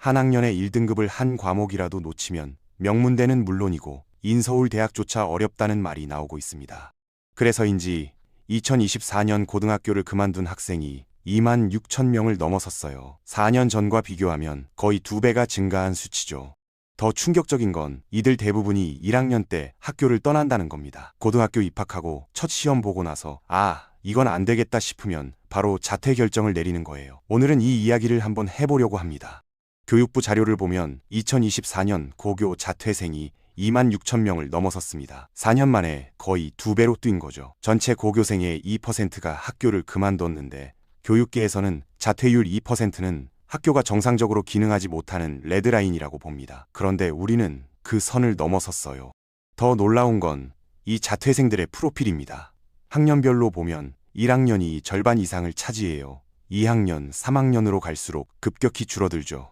한 학년에 1등급을 한 과목이라도 놓치면 명문대는 물론이고 인서울 대학조차 어렵다는 말이 나오고 있습니다. 그래서인지 2024년 고등학교를 그만둔 학생이 2만 6천 명을 넘어섰어요. 4년 전과 비교하면 거의 두 배가 증가한 수치죠. 더 충격적인 건 이들 대부분이 1학년 때 학교를 떠난다는 겁니다. 고등학교 입학하고 첫 시험 보고 나서 아, 이건 안 되겠다 싶으면 바로 자퇴 결정을 내리는 거예요. 오늘은 이 이야기를 한번 해보려고 합니다. 교육부 자료를 보면 2024년 고교 자퇴생이 2만 6천 명을 넘어섰습니다. 4년 만에 거의 두 배로 뛴 거죠. 전체 고교생의 2%가 학교를 그만뒀는데 교육계에서는 자퇴율 2%는 학교가 정상적으로 기능하지 못하는 레드라인이라고 봅니다. 그런데 우리는 그 선을 넘어섰어요. 더 놀라운 건 이 자퇴생들의 프로필입니다. 학년별로 보면 1학년이 절반 이상을 차지해요. 2학년, 3학년으로 갈수록 급격히 줄어들죠.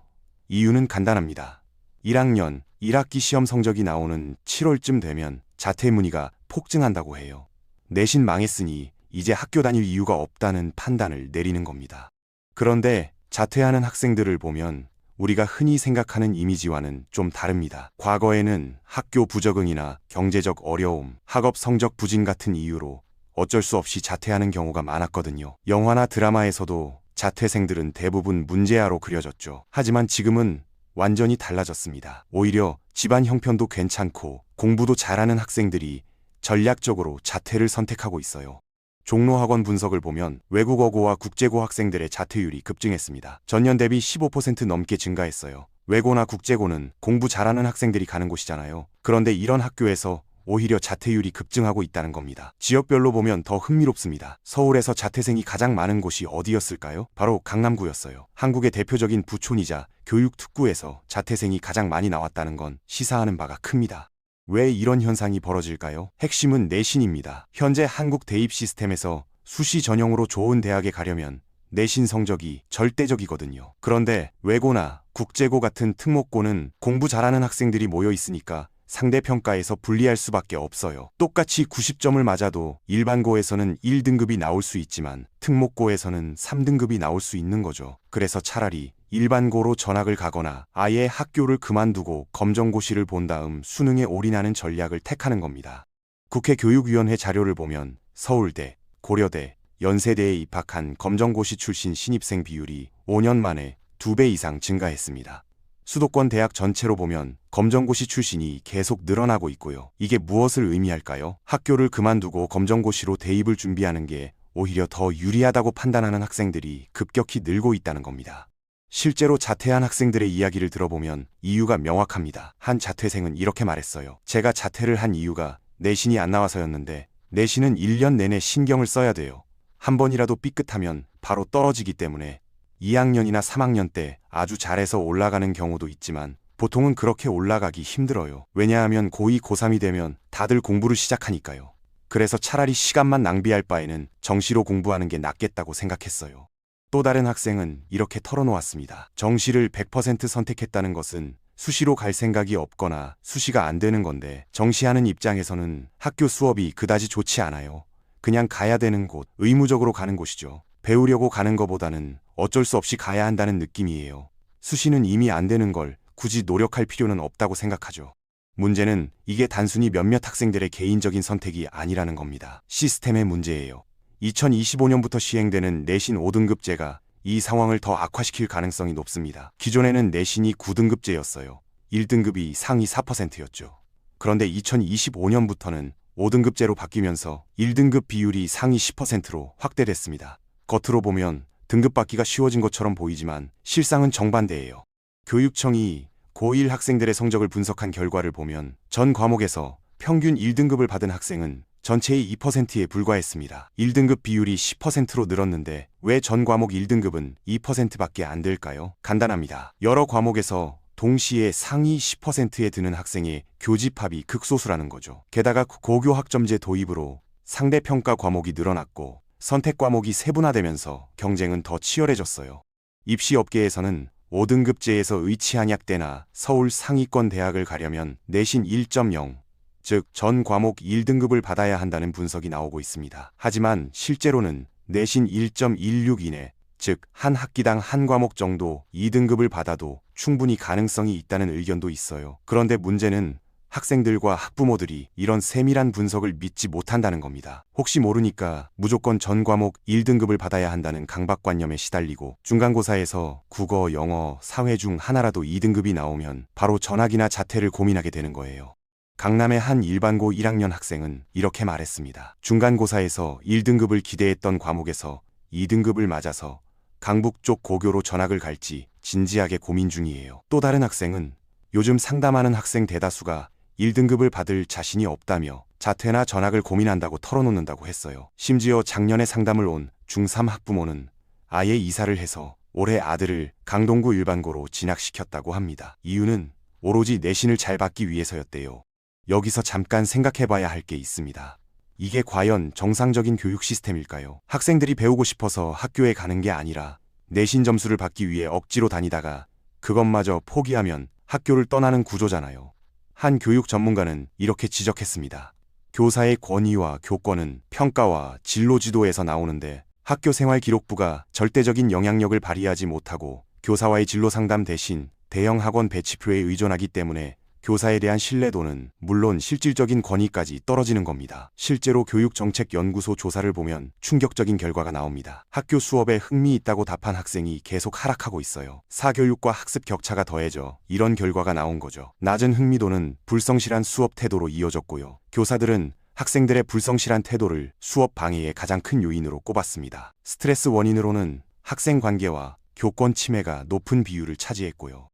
이유는 간단합니다. 1학년 1학기 시험 성적이 나오는 7월쯤 되면 자퇴 문의가 폭증한다고 해요. 내신 망했으니 이제 학교 다닐 이유가 없다는 판단을 내리는 겁니다. 그런데 자퇴하는 학생들을 보면 우리가 흔히 생각하는 이미지와는 좀 다릅니다. 과거에는 학교 부적응이나 경제적 어려움, 학업 성적 부진 같은 이유로 어쩔 수 없이 자퇴하는 경우가 많았거든요. 영화나 드라마에서도 자퇴생들은 대부분 문제아로 그려졌죠. 하지만 지금은 완전히 달라졌습니다. 오히려 집안 형편도 괜찮고 공부도 잘하는 학생들이 전략적으로 자퇴를 선택하고 있어요. 종로학원 분석을 보면 외국어고와 국제고 학생들의 자퇴율이 급증했습니다. 전년 대비 15% 넘게 증가했어요. 외고나 국제고는 공부 잘하는 학생들이 가는 곳이잖아요. 그런데 이런 학교에서 오히려 자퇴율이 급증하고 있다는 겁니다. 지역별로 보면 더 흥미롭습니다. 서울에서 자퇴생이 가장 많은 곳이 어디였을까요? 바로 강남구였어요. 한국의 대표적인 부촌이자 교육특구에서 자퇴생이 가장 많이 나왔다는 건 시사하는 바가 큽니다. 왜 이런 현상이 벌어질까요? 핵심은 내신입니다. 현재 한국 대입 시스템에서 수시 전형으로 좋은 대학에 가려면 내신 성적이 절대적이거든요. 그런데 외고나 국제고 같은 특목고는 공부 잘하는 학생들이 모여 있으니까 상대평가에서 불리할 수밖에 없어요. 똑같이 90점을 맞아도 일반고에서는 1등급이 나올 수 있지만 특목고에서는 3등급이 나올 수 있는 거죠. 그래서 차라리 일반고로 전학을 가거나 아예 학교를 그만두고 검정고시를 본 다음 수능에 올인하는 전략을 택하는 겁니다. 국회 교육위원회 자료를 보면 서울대, 고려대, 연세대에 입학한 검정고시 출신 신입생 비율이 5년 만에 2배 이상 증가했습니다. 수도권 대학 전체로 보면 검정고시 출신이 계속 늘어나고 있고요. 이게 무엇을 의미할까요? 학교를 그만두고 검정고시로 대입을 준비하는 게 오히려 더 유리하다고 판단하는 학생들이 급격히 늘고 있다는 겁니다. 실제로 자퇴한 학생들의 이야기를 들어보면 이유가 명확합니다. 한 자퇴생은 이렇게 말했어요. 제가 자퇴를 한 이유가 내신이 안 나와서였는데 내신은 1년 내내 신경을 써야 돼요. 한 번이라도 삐끗하면 바로 떨어지기 때문에 2학년이나 3학년 때 아주 잘해서 올라가는 경우도 있지만 보통은 그렇게 올라가기 힘들어요. 왜냐하면 고2, 고3이 되면 다들 공부를 시작하니까요. 그래서 차라리 시간만 낭비할 바에는 정시로 공부하는 게 낫겠다고 생각했어요. 또 다른 학생은 이렇게 털어놓았습니다. 정시를 100% 선택했다는 것은 수시로 갈 생각이 없거나 수시가 안 되는 건데 정시하는 입장에서는 학교 수업이 그다지 좋지 않아요. 그냥 가야 되는 곳, 의무적으로 가는 곳이죠. 배우려고 가는 것보다는 어쩔 수 없이 가야 한다는 느낌이에요. 수시는 이미 안 되는 걸 굳이 노력할 필요는 없다고 생각하죠. 문제는 이게 단순히 몇몇 학생들의 개인적인 선택이 아니라는 겁니다. 시스템의 문제예요. 2025년부터 시행되는 내신 5등급제가 이 상황을 더 악화시킬 가능성이 높습니다. 기존에는 내신이 9등급제였어요. 1등급이 상위 4%였죠. 그런데 2025년부터는 5등급제로 바뀌면서 1등급 비율이 상위 10%로 확대됐습니다. 겉으로 보면 등급 받기가 쉬워진 것처럼 보이지만 실상은 정반대예요. 교육청이 고1 학생들의 성적을 분석한 결과를 보면 전 과목에서 평균 1등급을 받은 학생은 전체의 2%에 불과했습니다. 1등급 비율이 10%로 늘었는데 왜 전 과목 1등급은 2%밖에 안 될까요? 간단합니다. 여러 과목에서 동시에 상위 10%에 드는 학생의 교집합이 극소수라는 거죠. 게다가 고교 학점제 도입으로 상대평가 과목이 늘어났고 선택 과목이 세분화되면서 경쟁은 더 치열해졌어요. 입시 업계에서는 5등급제에서 의치한약대나 서울 상위권 대학을 가려면 내신 1.0, 즉 전 과목 1등급을 받아야 한다는 분석이 나오고 있습니다. 하지만 실제로는 내신 1.16 이내 즉, 한 학기당 한 과목 정도 2등급을 받아도 충분히 가능성이 있다는 의견도 있어요. 그런데 문제는 학생들과 학부모들이 이런 세밀한 분석을 믿지 못한다는 겁니다. 혹시 모르니까 무조건 전 과목 1등급을 받아야 한다는 강박관념에 시달리고 중간고사에서 국어, 영어, 사회 중 하나라도 2등급이 나오면 바로 전학이나 자퇴를 고민하게 되는 거예요. 강남의 한 일반고 1학년 학생은 이렇게 말했습니다. 중간고사에서 1등급을 기대했던 과목에서 2등급을 맞아서 강북 쪽 고교로 전학을 갈지 진지하게 고민 중이에요. 또 다른 학생은 요즘 상담하는 학생 대다수가 1등급을 받을 자신이 없다며 자퇴나 전학을 고민한다고 털어놓는다고 했어요. 심지어 작년에 상담을 온 중3 학부모는 아예 이사를 해서 올해 아들을 강동구 일반고로 진학시켰다고 합니다. 이유는 오로지 내신을 잘 받기 위해서였대요. 여기서 잠깐 생각해봐야 할 게 있습니다. 이게 과연 정상적인 교육 시스템일까요? 학생들이 배우고 싶어서 학교에 가는 게 아니라 내신 점수를 받기 위해 억지로 다니다가 그것마저 포기하면 학교를 떠나는 구조잖아요. 한 교육 전문가는 이렇게 지적했습니다. 교사의 권위와 교권은 평가와 진로 지도에서 나오는데 학교 생활 기록부가 절대적인 영향력을 발휘하지 못하고 교사와의 진로 상담 대신 대형 학원 배치표에 의존하기 때문에 교사에 대한 신뢰도는 물론 실질적인 권위까지 떨어지는 겁니다. 실제로 교육정책연구소 조사를 보면 충격적인 결과가 나옵니다. 학교 수업에 흥미 있다고 답한 학생이 계속 하락하고 있어요. 사교육과 학습 격차가 더해져 이런 결과가 나온 거죠. 낮은 흥미도는 불성실한 수업 태도로 이어졌고요. 교사들은 학생들의 불성실한 태도를 수업 방해의 가장 큰 요인으로 꼽았습니다. 스트레스 원인으로는 학생 관계와 교권 침해가 높은 비율을 차지했고요.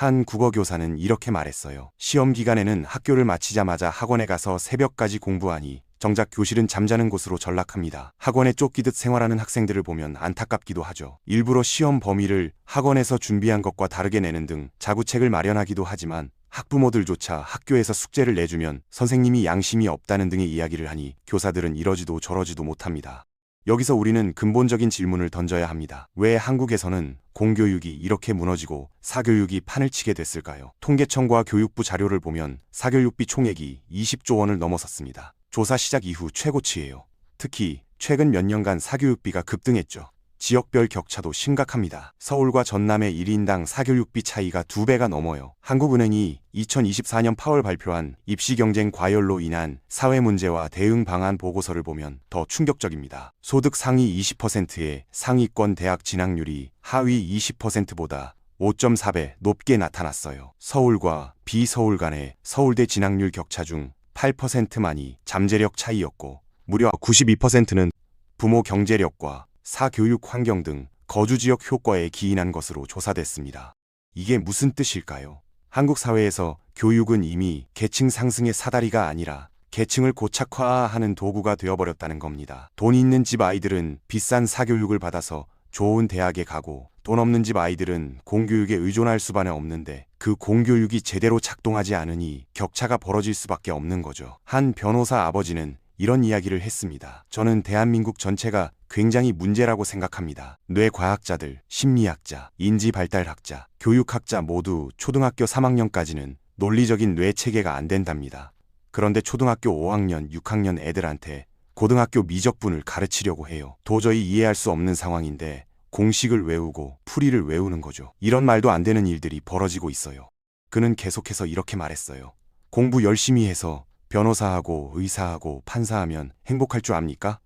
한 국어 교사는 이렇게 말했어요. 시험 기간에는 학교를 마치자마자 학원에 가서 새벽까지 공부하니 정작 교실은 잠자는 곳으로 전락합니다. 학원에 쫓기듯 생활하는 학생들을 보면 안타깝기도 하죠. 일부러 시험 범위를 학원에서 준비한 것과 다르게 내는 등 자구책을 마련하기도 하지만 학부모들조차 학교에서 숙제를 내주면 선생님이 양심이 없다는 등의 이야기를 하니 교사들은 이러지도 저러지도 못합니다. 여기서 우리는 근본적인 질문을 던져야 합니다. 왜 한국에서는 공교육이 이렇게 무너지고 사교육이 판을 치게 됐을까요? 통계청과 교육부 자료를 보면 사교육비 총액이 20조 원을 넘어섰습니다. 조사 시작 이후 최고치예요. 특히 최근 몇 년간 사교육비가 급등했죠. 지역별 격차도 심각합니다. 서울과 전남의 1인당 사교육비 차이가 2배가 넘어요. 한국은행이 2024년 8월 발표한 입시 경쟁 과열로 인한 사회 문제와 대응 방안 보고서를 보면 더 충격적입니다. 소득 상위 20%의 상위권 대학 진학률이 하위 20%보다 5.4배 높게 나타났어요. 서울과 비서울 간의 서울대 진학률 격차 중 8%만이 잠재력 차이였고 무려 92%는 부모 경제력과 사교육 환경 등 거주 지역 효과에 기인한 것으로 조사됐습니다. 이게 무슨 뜻일까요? 한국 사회에서 교육은 이미 계층 상승의 사다리가 아니라 계층을 고착화하는 도구가 되어버렸다는 겁니다. 돈 있는 집 아이들은 비싼 사교육을 받아서 좋은 대학에 가고 돈 없는 집 아이들은 공교육에 의존할 수밖에 없는데 그 공교육이 제대로 작동하지 않으니 격차가 벌어질 수밖에 없는 거죠. 한 변호사 아버지는 이런 이야기를 했습니다. 저는 대한민국 전체가 굉장히 문제라고 생각합니다. 뇌과학자들, 심리학자, 인지발달학자, 교육학자 모두 초등학교 3학년까지는 논리적인 뇌 체계가 안 된답니다. 그런데 초등학교 5학년, 6학년 애들한테 고등학교 미적분을 가르치려고 해요. 도저히 이해할 수 없는 상황인데 공식을 외우고 풀이를 외우는 거죠. 이런 말도 안 되는 일들이 벌어지고 있어요. 그는 계속해서 이렇게 말했어요. 공부 열심히 해서 변호사하고 의사하고 판사하면 행복할 줄 압니까?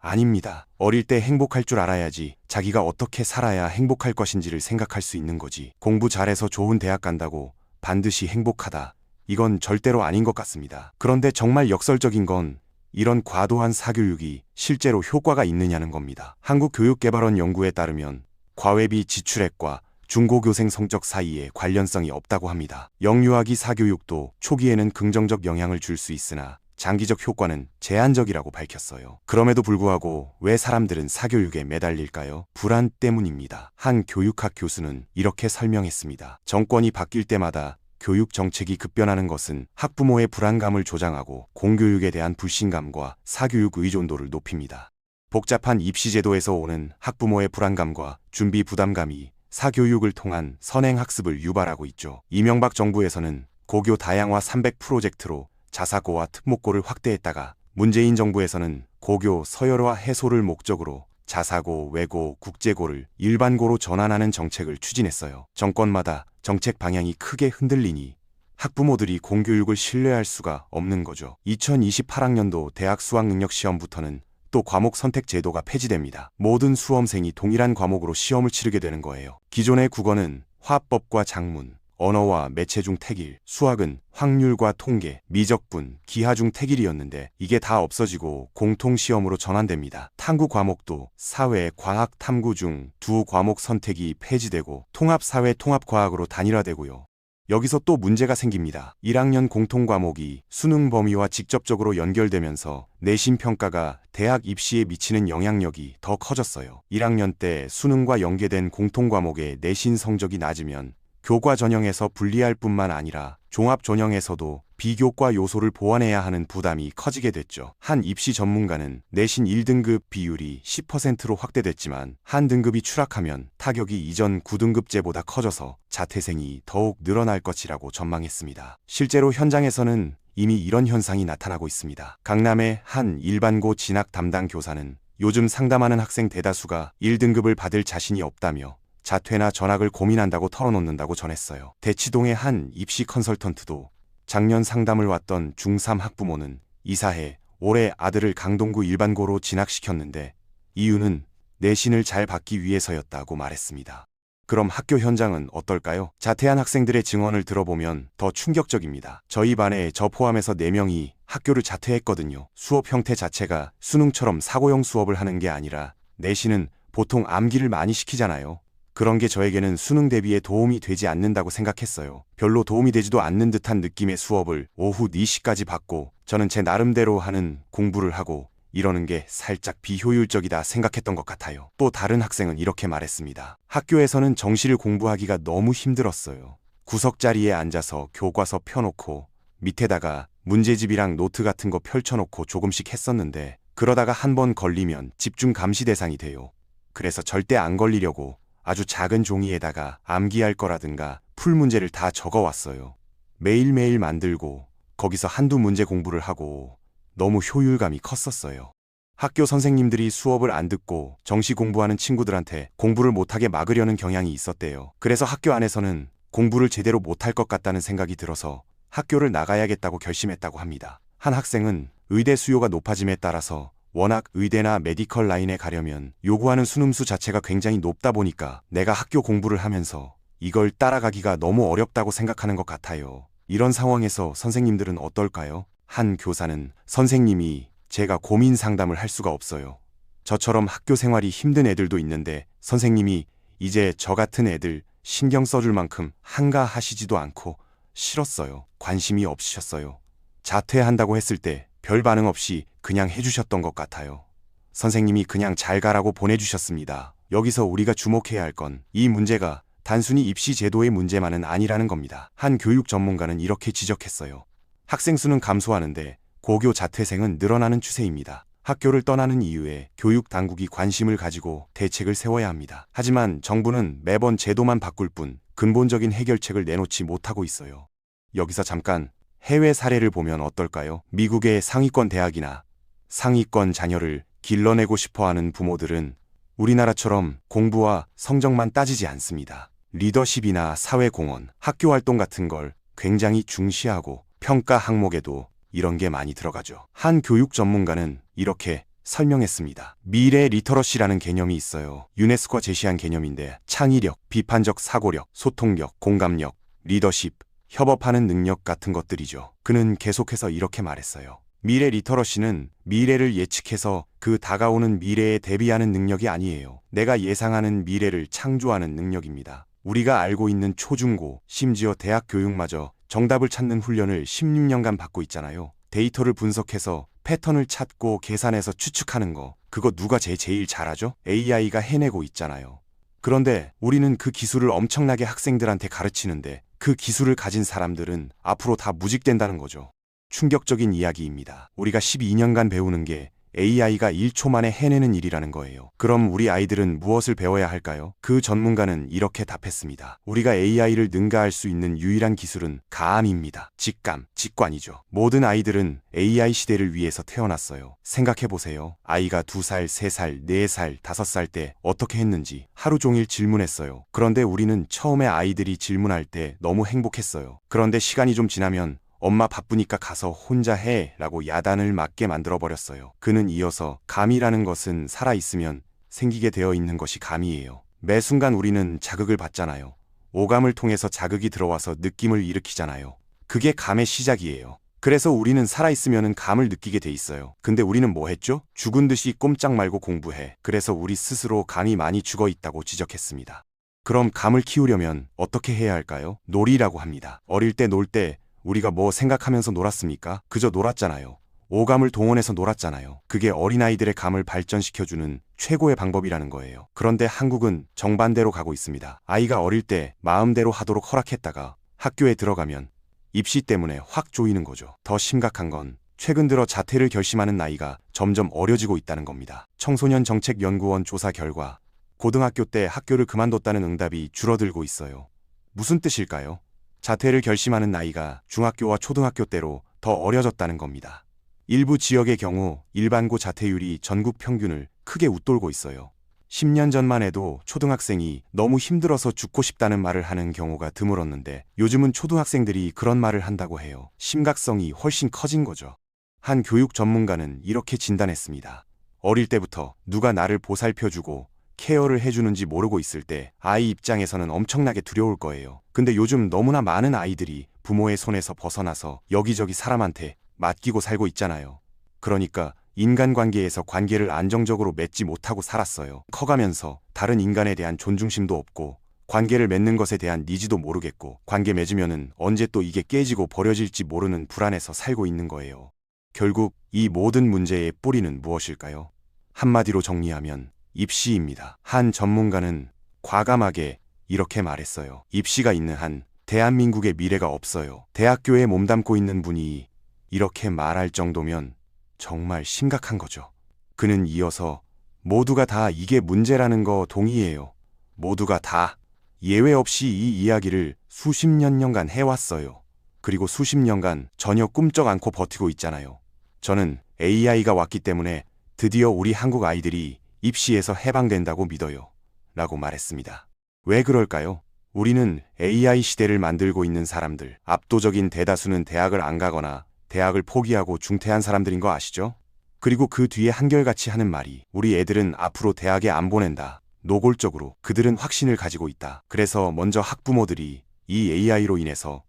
아닙니다. 어릴 때 행복할 줄 알아야지 자기가 어떻게 살아야 행복할 것인지를 생각할 수 있는 거지. 공부 잘해서 좋은 대학 간다고 반드시 행복하다. 이건 절대로 아닌 것 같습니다. 그런데 정말 역설적인 건 이런 과도한 사교육이 실제로 효과가 있느냐는 겁니다. 한국교육개발원 연구에 따르면 과외비 지출액과 중고교생 성적 사이에 관련성이 없다고 합니다. 영유아기 사교육도 초기에는 긍정적 영향을 줄 수 있으나 장기적 효과는 제한적이라고 밝혔어요. 그럼에도 불구하고 왜 사람들은 사교육에 매달릴까요? 불안 때문입니다. 한 교육학 교수는 이렇게 설명했습니다. 정권이 바뀔 때마다 교육 정책이 급변하는 것은 학부모의 불안감을 조장하고 공교육에 대한 불신감과 사교육 의존도를 높입니다. 복잡한 입시제도에서 오는 학부모의 불안감과 준비 부담감이 사교육을 통한 선행학습을 유발하고 있죠. 이명박 정부에서는 고교 다양화 300 프로젝트로 자사고와 특목고를 확대했다가 문재인 정부에서는 고교 서열화 해소를 목적으로 자사고, 외고, 국제고를 일반고로 전환하는 정책을 추진했어요. 정권마다 정책 방향이 크게 흔들리니 학부모들이 공교육을 신뢰할 수가 없는 거죠. 2028학년도 대학 수학능력 시험부터는 또 과목 선택 제도가 폐지됩니다. 모든 수험생이 동일한 과목으로 시험을 치르게 되는 거예요. 기존의 국어는 화법과 작문, 언어와 매체 중 택일, 수학은 확률과 통계, 미적분, 기하 중 택일이었는데 이게 다 없어지고 공통시험으로 전환됩니다. 탐구 과목도 사회, 과학, 탐구 중 두 과목 선택이 폐지되고 통합사회, 통합과학으로 단일화되고요. 여기서 또 문제가 생깁니다. 1학년 공통 과목이 수능 범위와 직접적으로 연결되면서 내신 평가가 대학 입시에 미치는 영향력이 더 커졌어요. 1학년 때 수능과 연계된 공통 과목의 내신 성적이 낮으면 교과 전형에서 분리할 뿐만 아니라 종합 전형에서도 비교과 요소를 보완해야 하는 부담이 커지게 됐죠. 한 입시 전문가는 내신 1등급 비율이 10%로 확대됐지만 한 등급이 추락하면 타격이 이전 9등급제보다 커져서 자퇴생이 더욱 늘어날 것이라고 전망했습니다. 실제로 현장에서는 이미 이런 현상이 나타나고 있습니다. 강남의 한 일반고 진학 담당 교사는 요즘 상담하는 학생 대다수가 1등급을 받을 자신이 없다며 자퇴나 전학을 고민한다고 털어놓는다고 전했어요. 대치동의 한 입시 컨설턴트도 작년 상담을 왔던 중3 학부모는 이사해 올해 아들을 강동구 일반고로 진학시켰는데 이유는 내신을 잘 받기 위해서였다고 말했습니다. 그럼 학교 현장은 어떨까요? 자퇴한 학생들의 증언을 들어보면 더 충격적입니다. 저희 반에 저 포함해서 4명이 학교를 자퇴했거든요. 수업 형태 자체가 수능처럼 사고형 수업을 하는 게 아니라 내신은 보통 암기를 많이 시키잖아요. 그런 게 저에게는 수능 대비에 도움이 되지 않는다고 생각했어요. 별로 도움이 되지도 않는 듯한 느낌의 수업을 오후 4시까지 받고 저는 제 나름대로 하는 공부를 하고 이러는 게 살짝 비효율적이다 생각했던 것 같아요. 또 다른 학생은 이렇게 말했습니다. 학교에서는 정시를 공부하기가 너무 힘들었어요. 구석자리에 앉아서 교과서 펴놓고 밑에다가 문제집이랑 노트 같은 거 펼쳐놓고 조금씩 했었는데 그러다가 한 번 걸리면 집중 감시 대상이 돼요. 그래서 절대 안 걸리려고 아주 작은 종이에다가 암기할 거라든가 풀 문제를 다 적어 왔어요. 매일매일 만들고 거기서 한두 문제 공부를 하고 너무 효율감이 컸었어요. 학교 선생님들이 수업을 안 듣고 정시 공부하는 친구들한테 공부를 못하게 막으려는 경향이 있었대요. 그래서 학교 안에서는 공부를 제대로 못할 것 같다는 생각이 들어서 학교를 나가야겠다고 결심했다고 합니다. 한 학생은 의대 수요가 높아짐에 따라서 워낙 의대나 메디컬 라인에 가려면 요구하는 수능수 자체가 굉장히 높다 보니까 내가 학교 공부를 하면서 이걸 따라가기가 너무 어렵다고 생각하는 것 같아요. 이런 상황에서 선생님들은 어떨까요? 한 교사는 선생님이 제가 고민 상담을 할 수가 없어요. 저처럼 학교 생활이 힘든 애들도 있는데 선생님이 이제 저 같은 애들 신경 써줄 만큼 한가하시지도 않고 싫었어요. 관심이 없으셨어요. 자퇴한다고 했을 때 별 반응 없이 그냥 해주셨던 것 같아요. 선생님이 그냥 잘 가라고 보내주셨습니다. 여기서 우리가 주목해야 할 건 이 문제가 단순히 입시 제도의 문제만은 아니라는 겁니다. 한 교육 전문가는 이렇게 지적했어요. 학생 수는 감소하는데 고교 자퇴생은 늘어나는 추세입니다. 학교를 떠나는 이유에 교육 당국이 관심을 가지고 대책을 세워야 합니다. 하지만 정부는 매번 제도만 바꿀 뿐 근본적인 해결책을 내놓지 못하고 있어요. 여기서 잠깐 해외 사례를 보면 어떨까요? 미국의 상위권 대학이나 상위권 자녀를 길러내고 싶어 하는 부모들은 우리나라처럼 공부와 성적만 따지지 않습니다. 리더십이나 사회공헌, 학교 활동 같은 걸 굉장히 중시하고 평가 항목에도 이런 게 많이 들어가죠. 한 교육 전문가는 이렇게 설명했습니다. 미래 리터러시라는 개념이 있어요. 유네스코가 제시한 개념인데 창의력, 비판적 사고력, 소통력, 공감력, 리더십, 협업하는 능력 같은 것들이죠. 그는 계속해서 이렇게 말했어요. 미래 리터러시는 미래를 예측해서 그 다가오는 미래에 대비하는 능력이 아니에요. 내가 예상하는 미래를 창조하는 능력입니다. 우리가 알고 있는 초중고, 심지어 대학 교육마저 정답을 찾는 훈련을 16년간 받고 있잖아요. 데이터를 분석해서 패턴을 찾고 계산해서 추측하는 거. 그거 누가 제 제일 잘하죠? AI가 해내고 있잖아요. 그런데 우리는 그 기술을 엄청나게 학생들한테 가르치는데 그 기술을 가진 사람들은 앞으로 다 무직된다는 거죠. 충격적인 이야기입니다. 우리가 12년간 배우는 게 AI가 1초 만에 해내는 일이라는 거예요. 그럼 우리 아이들은 무엇을 배워야 할까요? 그 전문가는 이렇게 답했습니다. 우리가 AI를 능가할 수 있는 유일한 기술은 가암입니다. 직감, 직관이죠. 모든 아이들은 AI 시대를 위해서 태어났어요. 생각해보세요. 아이가 2살, 3살, 4살, 5살 때 어떻게 했는지 하루 종일 질문했어요. 그런데 우리는 처음에 아이들이 질문할 때 너무 행복했어요. 그런데 시간이 좀 지나면 엄마 바쁘니까 가서 혼자 해 라고 야단을 맞게 만들어버렸어요. 그는 이어서 감이라는 것은 살아있으면 생기게 되어 있는 것이 감이에요. 매 순간 우리는 자극을 받잖아요. 오감을 통해서 자극이 들어와서 느낌을 일으키잖아요. 그게 감의 시작이에요. 그래서 우리는 살아있으면 감을 느끼게 돼 있어요. 근데 우리는 뭐 했죠? 죽은 듯이 꼼짝 말고 공부해. 그래서 우리 스스로 감이 많이 죽어 있다고 지적했습니다. 그럼 감을 키우려면 어떻게 해야 할까요? 놀이라고 합니다. 어릴 때 놀 때 우리가 뭐 생각하면서 놀았습니까? 그저 놀았잖아요. 오감을 동원해서 놀았잖아요. 그게 어린아이들의 감을 발전시켜주는 최고의 방법이라는 거예요. 그런데 한국은 정반대로 가고 있습니다. 아이가 어릴 때 마음대로 하도록 허락했다가 학교에 들어가면 입시 때문에 확 조이는 거죠. 더 심각한 건 최근 들어 자퇴를 결심하는 나이가 점점 어려지고 있다는 겁니다. 청소년 정책연구원 조사 결과 고등학교 때 학교를 그만뒀다는 응답이 줄어들고 있어요. 무슨 뜻일까요? 자퇴를 결심하는 나이가 중학교와 초등학교 때로 더 어려졌다는 겁니다. 일부 지역의 경우 일반고 자퇴율이 전국 평균을 크게 웃돌고 있어요. 10년 전만 해도 초등학생이 너무 힘들어서 죽고 싶다는 말을 하는 경우가 드물었는데 요즘은 초등학생들이 그런 말을 한다고 해요. 심각성이 훨씬 커진 거죠. 한 교육 전문가는 이렇게 진단했습니다. 어릴 때부터 누가 나를 보살펴주고 케어를 해주는지 모르고 있을 때 아이 입장에서는 엄청나게 두려울 거예요. 근데 요즘 너무나 많은 아이들이 부모의 손에서 벗어나서 여기저기 사람한테 맡기고 살고 있잖아요. 그러니까 인간관계에서 관계를 안정적으로 맺지 못하고 살았어요. 커가면서 다른 인간에 대한 존중심도 없고 관계를 맺는 것에 대한 니즈도 모르겠고 관계 맺으면은 언제 또 이게 깨지고 버려질지 모르는 불안에서 살고 있는 거예요. 결국 이 모든 문제의 뿌리는 무엇일까요? 한마디로 정리하면 입시입니다. 한 전문가는 과감하게 이렇게 말했어요. 입시가 있는 한 대한민국의 미래가 없어요. 대학교에 몸담고 있는 분이 이렇게 말할 정도면 정말 심각한 거죠. 그는 이어서 모두가 다 이게 문제라는 거 동의해요. 모두가 다 예외 없이 이 이야기를 수십 년 년간 해왔어요. 그리고 수십 년간 전혀 꿈쩍 않고 버티고 있잖아요. 저는 AI가 왔기 때문에 드디어 우리 한국 아이들이 입시에서 해방된다고 믿어요. 라고 말했습니다. 왜 그럴까요? 우리는 AI 시대를 만들고 있는 사람들, 압도적인 대다수는 대학을 안 가거나 대학을 포기하고 중퇴한 사람들인 거 아시죠? 그리고 그 뒤에 한결같이 하는 말이 우리 애들은 앞으로 대학에 안 보낸다. 노골적으로 그들은 확신을 가지고 있다. 그래서 먼저 학부모들이 이 AI로 인해서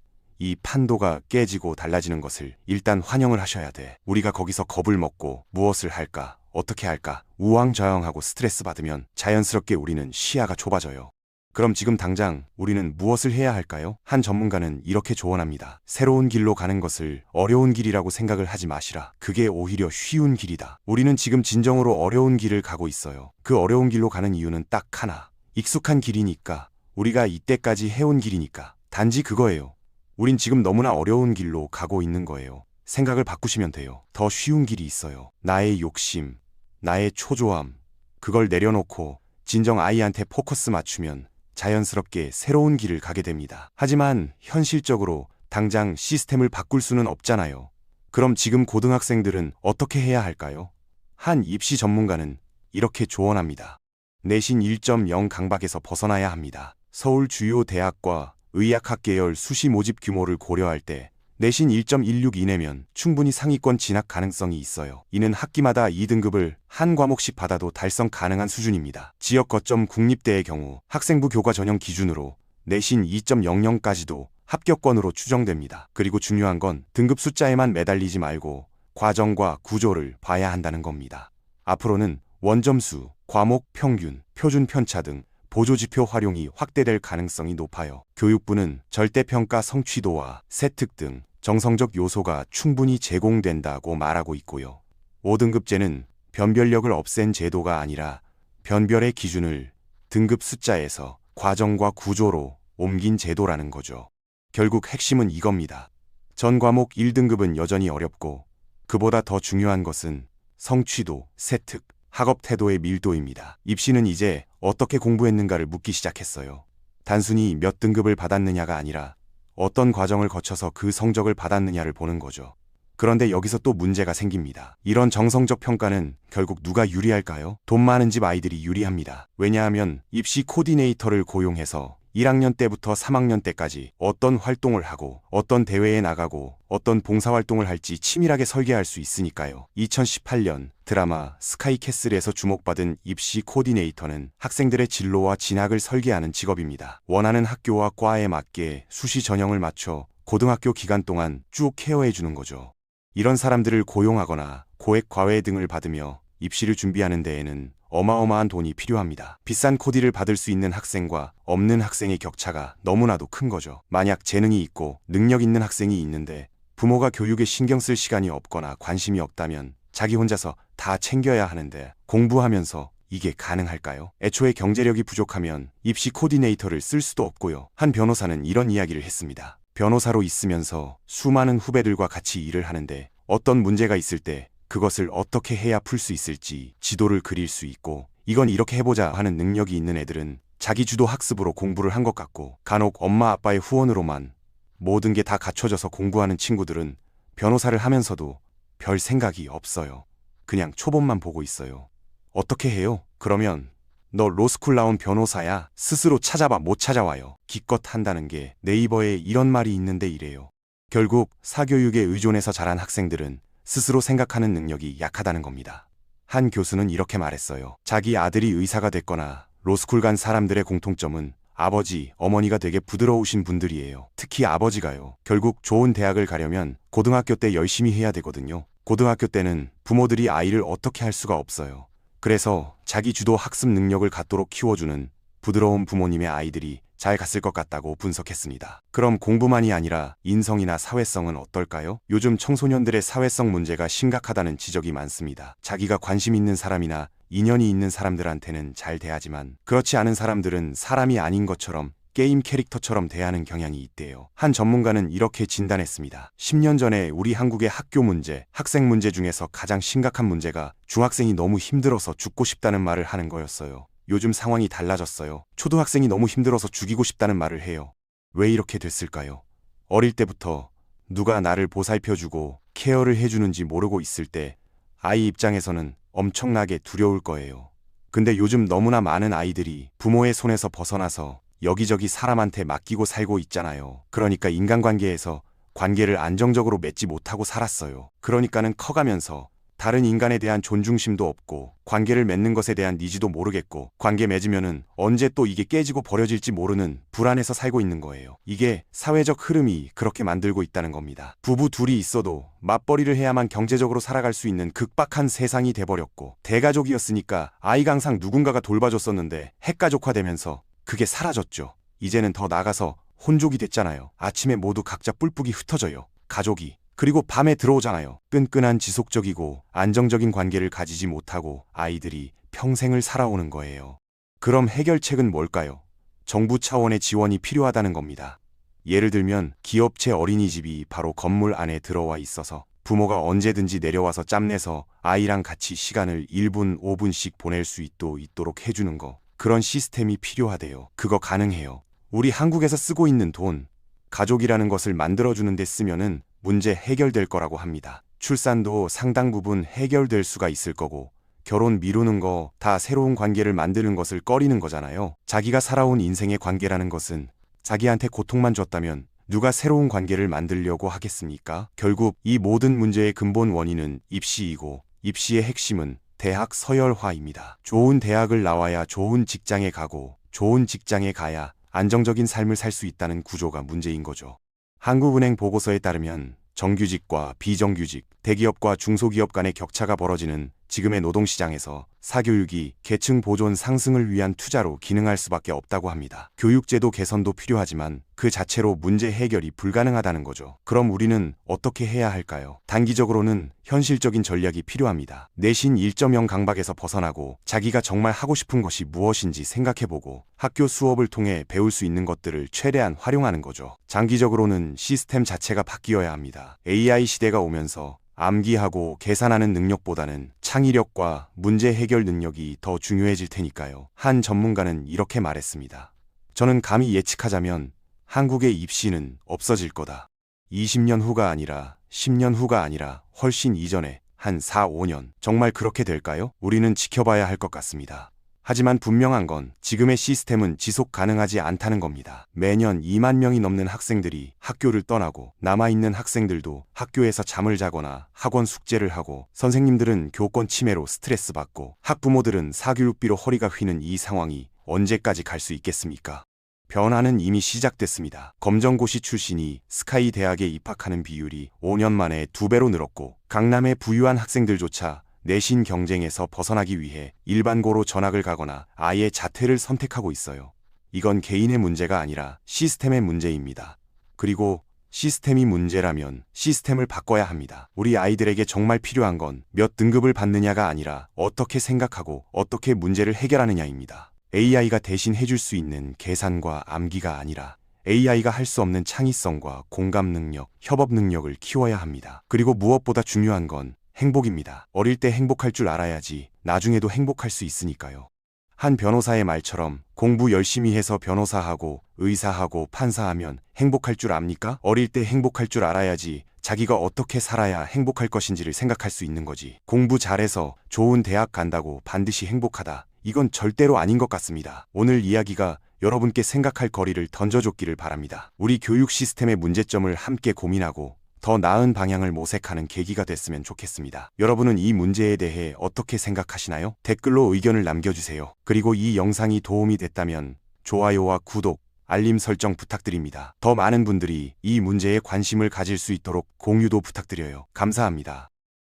이 판도가 깨지고 달라지는 것을 일단 환영을 하셔야 돼. 우리가 거기서 겁을 먹고 무엇을 할까? 어떻게 할까? 우왕좌왕하고 스트레스 받으면 자연스럽게 우리는 시야가 좁아져요. 그럼 지금 당장 우리는 무엇을 해야 할까요? 한 전문가는 이렇게 조언합니다. 새로운 길로 가는 것을 어려운 길이라고 생각을 하지 마시라. 그게 오히려 쉬운 길이다. 우리는 지금 진정으로 어려운 길을 가고 있어요. 그 어려운 길로 가는 이유는 딱 하나. 익숙한 길이니까. 우리가 이때까지 해온 길이니까. 단지 그거예요. 우린 지금 너무나 어려운 길로 가고 있는 거예요. 생각을 바꾸시면 돼요. 더 쉬운 길이 있어요. 나의 욕심, 나의 초조함, 그걸 내려놓고 진정 아이한테 포커스 맞추면 자연스럽게 새로운 길을 가게 됩니다. 하지만 현실적으로 당장 시스템을 바꿀 수는 없잖아요. 그럼 지금 고등학생들은 어떻게 해야 할까요? 한 입시 전문가는 이렇게 조언합니다. 내신 1.0 강박에서 벗어나야 합니다. 서울 주요 대학과 의학학 계열 수시 모집 규모를 고려할 때 내신 1.16 이내면 충분히 상위권 진학 가능성이 있어요. 이는 학기마다 2등급을 한 과목씩 받아도 달성 가능한 수준입니다. 지역 거점 국립대의 경우 학생부 교과 전형 기준으로 내신 2.00까지도 합격권으로 추정됩니다. 그리고 중요한 건 등급 숫자에만 매달리지 말고 과정과 구조를 봐야 한다는 겁니다. 앞으로는 원점수, 과목 평균, 표준 편차 등 보조지표 활용이 확대될 가능성이 높아요. 교육부는 절대평가 성취도와 세특 등 정성적 요소가 충분히 제공된다고 말하고 있고요. 5등급제는 변별력을 없앤 제도가 아니라 변별의 기준을 등급 숫자에서 과정과 구조로 옮긴 제도라는 거죠. 결국 핵심은 이겁니다. 전 과목 1등급은 여전히 어렵고 그보다 더 중요한 것은 성취도, 세특, 학업 태도의 밀도입니다. 입시는 이제 어떻게 공부했는가를 묻기 시작했어요. 단순히 몇 등급을 받았느냐가 아니라 어떤 과정을 거쳐서 그 성적을 받았느냐를 보는 거죠. 그런데 여기서 또 문제가 생깁니다. 이런 정성적 평가는 결국 누가 유리할까요? 돈 많은 집 아이들이 유리합니다. 왜냐하면 입시 코디네이터를 고용해서 1학년 때부터 3학년 때까지 어떤 활동을 하고 어떤 대회에 나가고 어떤 봉사활동을 할지 치밀하게 설계할 수 있으니까요. 2018년 드라마 스카이캐슬에서 주목받은 입시 코디네이터는 학생들의 진로와 진학을 설계하는 직업입니다. 원하는 학교와 과에 맞게 수시 전형을 맞춰 고등학교 기간 동안 쭉 케어해 주는 거죠. 이런 사람들을 고용하거나 고액 과외 등을 받으며 입시를 준비하는 데에는 어마어마한 돈이 필요합니다. 비싼 코디를 받을 수 있는 학생과 없는 학생의 격차가 너무나도 큰 거죠. 만약 재능이 있고 능력 있는 학생이 있는데 부모가 교육에 신경 쓸 시간이 없거나 관심이 없다면 자기 혼자서 다 챙겨야 하는데 공부하면서 이게 가능할까요? 애초에 경제력이 부족하면 입시 코디네이터를 쓸 수도 없고요. 한 변호사는 이런 이야기를 했습니다. 변호사로 있으면서 수많은 후배들과 같이 일을 하는데 어떤 문제가 있을 때 그것을 어떻게 해야 풀 수 있을지 지도를 그릴 수 있고 이건 이렇게 해보자 하는 능력이 있는 애들은 자기 주도 학습으로 공부를 한 것 같고 간혹 엄마 아빠의 후원으로만 모든 게 다 갖춰져서 공부하는 친구들은 변호사를 하면서도 별 생각이 없어요. 그냥 초본만 보고 있어요. 어떻게 해요? 그러면 너 로스쿨 나온 변호사야. 스스로 찾아봐 못 찾아와요. 기껏 한다는 게 네이버에 이런 말이 있는데 이래요. 결국 사교육에 의존해서 자란 학생들은 스스로 생각하는 능력이 약하다는 겁니다. 한 교수는 이렇게 말했어요. 자기 아들이 의사가 됐거나 로스쿨 간 사람들의 공통점은 아버지, 어머니가 되게 부드러우신 분들이에요. 특히 아버지가요. 결국 좋은 대학을 가려면 고등학교 때 열심히 해야 되거든요. 고등학교 때는 부모들이 아이를 어떻게 할 수가 없어요. 그래서 자기 주도 학습 능력을 갖도록 키워주는 부드러운 부모님의 아이들이 잘 갔을 것 같다고 분석했습니다. 그럼 공부만이 아니라 인성이나 사회성은 어떨까요? 요즘 청소년들의 사회성 문제가 심각하다는 지적이 많습니다. 자기가 관심 있는 사람이나 인연이 있는 사람들한테는 잘 대하지만 그렇지 않은 사람들은 사람이 아닌 것처럼 게임 캐릭터처럼 대하는 경향이 있대요. 한 전문가는 이렇게 진단했습니다. 10년 전에 우리 한국의 학교 문제, 학생 문제 중에서 가장 심각한 문제가 중학생이 너무 힘들어서 죽고 싶다는 말을 하는 거였어요. 요즘 상황이 달라졌어요. 초등학생이 너무 힘들어서 죽이고 싶다는 말을 해요. 왜 이렇게 됐을까요? 어릴 때부터 누가 나를 보살펴주고 케어를 해주는지 모르고 있을 때 아이 입장에서는 엄청나게 두려울 거예요. 근데 요즘 너무나 많은 아이들이 부모의 손에서 벗어나서 여기저기 사람한테 맡기고 살고 있잖아요. 그러니까 인간관계에서 관계를 안정적으로 맺지 못하고 살았어요. 그러니까는 커가면서 다른 인간에 대한 존중심도 없고 관계를 맺는 것에 대한 니즈도 모르겠고 관계 맺으면은 언제 또 이게 깨지고 버려질지 모르는 불안해서 살고 있는 거예요. 이게 사회적 흐름이 그렇게 만들고 있다는 겁니다. 부부 둘이 있어도 맞벌이를 해야만 경제적으로 살아갈 수 있는 극박한 세상이 돼버렸고 대가족이었으니까 아이가 항상 누군가가 돌봐줬었는데 핵가족화되면서 그게 사라졌죠. 이제는 더 나가서 혼족이 됐잖아요. 아침에 모두 각자 뿔뿔이 흩어져요. 가족이. 그리고 밤에 들어오잖아요. 끈끈한 지속적이고 안정적인 관계를 가지지 못하고 아이들이 평생을 살아오는 거예요. 그럼 해결책은 뭘까요? 정부 차원의 지원이 필요하다는 겁니다. 예를 들면 기업체 어린이집이 바로 건물 안에 들어와 있어서 부모가 언제든지 내려와서 짬내서 아이랑 같이 시간을 1분, 5분씩 보낼 수 있도록 해주는 거. 그런 시스템이 필요하대요. 그거 가능해요. 우리 한국에서 쓰고 있는 돈, 가족이라는 것을 만들어주는 데 쓰면은 문제 해결될 거라고 합니다. 출산도 상당 부분 해결될 수가 있을 거고, 결혼 미루는 거 다 새로운 관계를 만드는 것을 꺼리는 거잖아요. 자기가 살아온 인생의 관계라는 것은 자기한테 고통만 줬다면 누가 새로운 관계를 만들려고 하겠습니까? 결국 이 모든 문제의 근본 원인은 입시이고 입시의 핵심은 대학 서열화입니다. 좋은 대학을 나와야 좋은 직장에 가고 좋은 직장에 가야 안정적인 삶을 살 수 있다는 구조가 문제인 거죠. 한국은행 보고서에 따르면 정규직과 비정규직, 대기업과 중소기업 간의 격차가 벌어지는 지금의 노동시장에서 사교육이 계층 보존 상승을 위한 투자로 기능할 수밖에 없다고 합니다. 교육제도 개선도 필요하지만 그 자체로 문제 해결이 불가능하다는 거죠. 그럼 우리는 어떻게 해야 할까요? 단기적으로는 현실적인 전략이 필요합니다. 내신 1.0 강박에서 벗어나고 자기가 정말 하고 싶은 것이 무엇인지 생각해보고 학교 수업을 통해 배울 수 있는 것들을 최대한 활용하는 거죠. 장기적으로는 시스템 자체가 바뀌어야 합니다. AI 시대가 오면서 암기하고 계산하는 능력보다는 창의력과 문제 해결 능력이 더 중요해질 테니까요. 한 전문가는 이렇게 말했습니다. 저는 감히 예측하자면 한국의 입시는 없어질 거다. 20년 후가 아니라 10년 후가 아니라 훨씬 이전에 한 4, 5년 정말 그렇게 될까요? 우리는 지켜봐야 할 것 같습니다. 하지만 분명한 건 지금의 시스템은 지속 가능하지 않다는 겁니다. 매년 2만 명이 넘는 학생들이 학교를 떠나고 남아있는 학생들도 학교에서 잠을 자거나 학원 숙제를 하고 선생님들은 교권 침해로 스트레스 받고 학부모들은 사교육비로 허리가 휘는 이 상황이 언제까지 갈 수 있겠습니까? 변화는 이미 시작됐습니다. 검정고시 출신이 스카이 대학에 입학하는 비율이 5년 만에 두 배로 늘었고 강남의 부유한 학생들조차 내신 경쟁에서 벗어나기 위해 일반고로 전학을 가거나 아예 자퇴를 선택하고 있어요. 이건 개인의 문제가 아니라 시스템의 문제입니다. 그리고 시스템이 문제라면 시스템을 바꿔야 합니다. 우리 아이들에게 정말 필요한 건 몇 등급을 받느냐가 아니라 어떻게 생각하고 어떻게 문제를 해결하느냐입니다. AI가 대신 해줄 수 있는 계산과 암기가 아니라 AI가 할 수 없는 창의성과 공감 능력, 협업 능력을 키워야 합니다. 그리고 무엇보다 중요한 건 행복입니다. 어릴 때 행복할 줄 알아야지 나중에도 행복할 수 있으니까요. 한 변호사의 말처럼 공부 열심히 해서 변호사하고 의사하고 판사하면 행복할 줄 압니까? 어릴 때 행복할 줄 알아야지 자기가 어떻게 살아야 행복할 것인지를 생각할 수 있는 거지. 공부 잘해서 좋은 대학 간다고 반드시 행복하다. 이건 절대로 아닌 것 같습니다. 오늘 이야기가 여러분께 생각할 거리를 던져줬기를 바랍니다. 우리 교육 시스템의 문제점을 함께 고민하고 더 나은 방향을 모색하는 계기가 됐으면 좋겠습니다. 여러분은 이 문제에 대해 어떻게 생각하시나요? 댓글로 의견을 남겨주세요. 그리고 이 영상이 도움이 됐다면 좋아요와 구독, 알림 설정 부탁드립니다. 더 많은 분들이 이 문제에 관심을 가질 수 있도록 공유도 부탁드려요. 감사합니다.